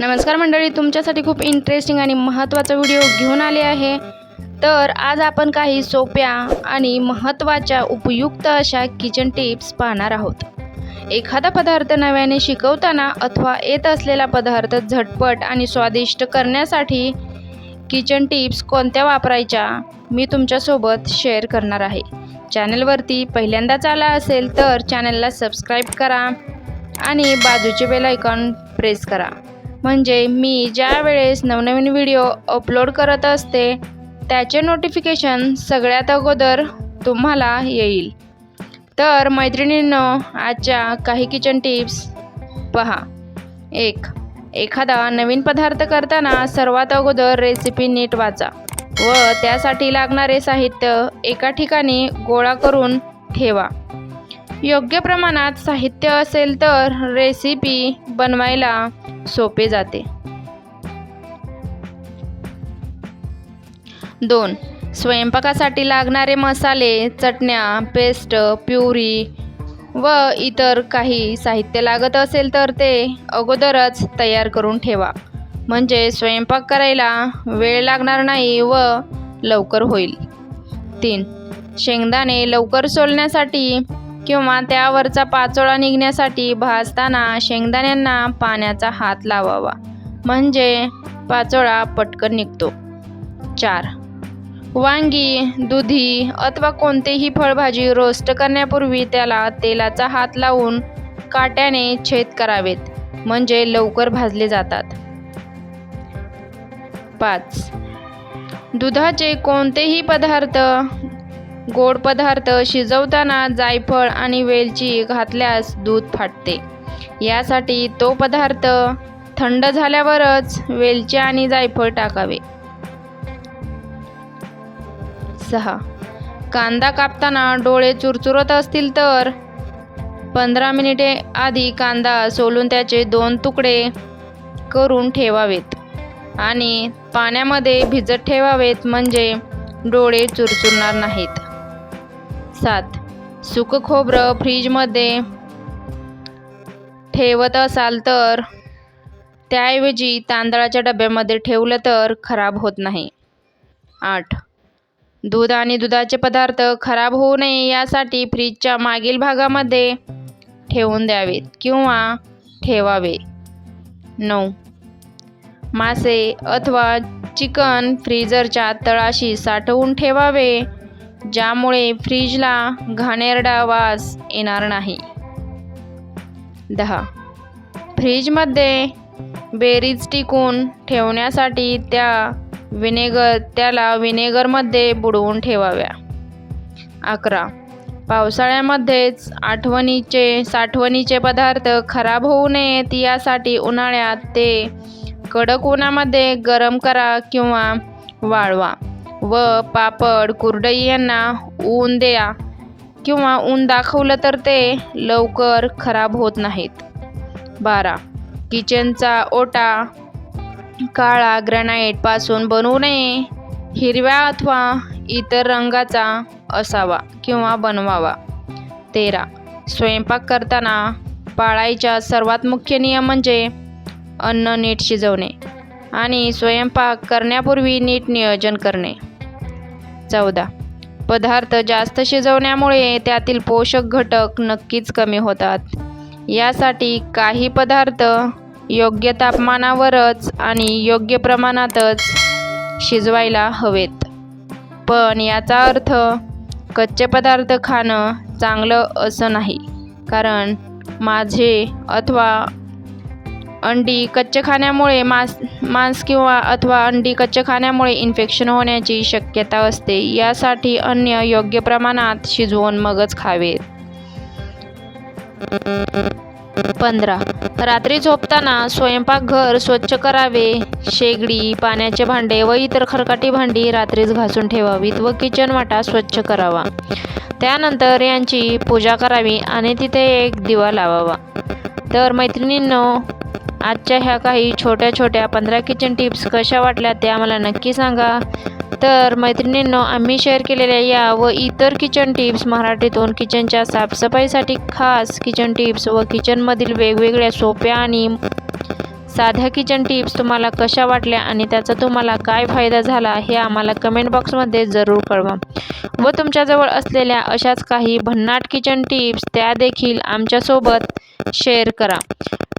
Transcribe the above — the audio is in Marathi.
नमस्कार मंडळी तुमच्यासाठी खूप इंटरेस्टिंग आणि महत्त्वाचा व्हिडिओ घेऊन आले आहे. तर आज आपण काही सोप्या आणि महत्त्वाच्या उपयुक्त अशा किचन टिप्स पाहणार आहोत. एखादा पदार्थ नव्याने शिकवताना अथवा येत असलेला पदार्थ झटपट आणि स्वादिष्ट करण्यासाठी किचन टिप्स कोणत्या वापरायच्या मी तुमच्यासोबत शेअर करणार आहे. चॅनलवरती पहिल्यांदाच आला असेल तर चॅनलला सबस्क्राईब करा आणि बाजूचे बेल आयकॉन प्रेस करा. म्हणजे मी ज्या वेळेस नवनवीन व्हिडिओ अपलोड करत असते त्याचे नोटिफिकेशन सगळ्यात अगोदर तुम्हाला येईल. तर मैत्रिणींनो आजच्या काही किचन टिप्स पहा. एक एखादा नवीन पदार्थ करताना सर्वात अगोदर रेसिपी नीट वाचा व त्यासाठी लागणारे साहित्य एका ठिकाणी गोळा करून ठेवा. योग्य प्रमाणात साहित्य असेल तर रेसिपी बनवायला सोपे जाते. दोन. स्वयंपाकासाठी लागणारे मसाले चटण्या पेस्ट प्युरी व इतर काही साहित्य लागत असेल तर ते अगोदरच तयार करून ठेवा. म्हणजे स्वयंपाक करायला वेळ लागणार नाही व लवकर होईल. तीन. शेंगदाणे लवकर सोलण्यासाठी किंवा त्यावरचा पाचोळा निघण्यासाठी भाजताना शेंगदाण्यांना पाण्याचा हात लावावा. म्हणजे पाचोळा पटकन निघतो. चार. वांगी दुधी अथवा कोणतेही फळभाजी रोस्ट करण्यापूर्वी त्याला तेलाचा हात लावून काट्याने छेद करावेत म्हणजे लवकर भाजले जातात. पाच. दुधाचे कोणतेही पदार्थ गोड पदार्थ शिजवताना जायफळ आणि वेलची घातल्यास दूध फाटते. यासाठी तो पदार्थ थंड झाल्यावरच वेलची आणि जायफळ टाकावे. सहा. कांदा कापताना डोळे चुरचुरत असतील तर पंधरा मिनिटे आधी कांदा सोलून त्याचे दोन तुकडे करून ठेवावेत आणि पाण्यामध्ये भिजत ठेवावेत म्हणजे डोळे चुरचुरणार नाहीत. सात. सुकं खोबरं फ्रीजमध्ये ठेवत असाल तर त्याऐवजी तांदळाच्या डब्यामध्ये ठेवलं तर खराब होत नाही. आठ. दूध आणि दुधाचे पदार्थ खराब होऊ नये यासाठी फ्रीजच्या मागील भागामध्ये ठेवून द्यावेत किंवा ठेवावे. नऊ. मासे अथवा चिकन फ्रीजरच्या तळाशी साठवून ठेवावे. ज्यामुळे फ्रीजला घाणेरडा वास येणार नाही. दहा. फ्रीजमध्ये बेरीज टिकून ठेवण्यासाठी त्या विनेगर त्याला विनेगरमध्ये बुडवून ठेवाव्या. अकरा. पावसाळ्यामध्येच आठवणीचे साठवणीचे पदार्थ खराब होऊ नयेत यासाठी उन्हाळ्यात ते कडक उन्हामध्ये गरम करा किंवा वाळवा. व पापड कुरडई यांना ऊन द्या किंवा ऊन दाखवलं तर ते लवकर खराब होत नाहीत. बारा. किचनचा ओटा काळा ग्रॅनाईटपासून बनवू नये. हिरव्या अथवा इतर रंगाचा असावा किंवा बनवावा. तेरा. स्वयंपाक करताना पाळायच्या सर्वात मुख्य नियम म्हणजे अन्न नीट शिजवणे आणि स्वयंपाक करण्यापूर्वी नीट नियोजन करणे. चौदा. पदार्थ जास्त शिजवण्यामुळे त्यातील पोषक घटक नक्कीच कमी होतात. यासाठी काही पदार्थ योग्य तापमानावरच आणि योग्य प्रमाणातच शिजवायला हवेत. पण याचा अर्थ कच्चे पदार्थ खाणं चांगलं असं नाही. कारण माझे अथवा अंडी कच्चे खाण्यामुळे मांस मांस किंवा अथवा अंडी कच्चे खाण्यामुळे इन्फेक्शन होण्याची शक्यता असते. यासाठी अन्न योग्य प्रमाणात शिजवून मगच खावे. पंधरा. रात्री झोपताना स्वयंपाकघर स्वच्छ करावे. शेगडी पाण्याचे भांडे व इतर खरकाटी भांडी रात्रीच घासून ठेवावीत व किचन वाटा स्वच्छ करावा. त्यानंतर यांची पूजा करावी आणि तिथे एक दिवा लावावा. तर मैत्रिणींनो आजच्या ह्या काही छोट्या छोट्या पंधरा किचन टिप्स कशा वाटल्या त्या मला नक्की सांगा. तर मैत्रिणींनो आम्ही शेअर केलेल्या या व इतर किचन टिप्स मराठीतून किचनच्या साफसफाईसाठी खास किचन टिप्स व किचनमधील वेगवेगळ्या सोप्या आणि साध्या किचन टिप्स तुम्हाला कशा वाटल्या आणि त्याचा तुम्हाला काय फायदा झाला हे आम्हाला कमेंट बॉक्समध्ये जरूर कळवा. व तुमच्याजवळ असलेल्या अशाच काही भन्नाट किचन टिप्स त्या देखील आमच्यासोबत शेअर करा.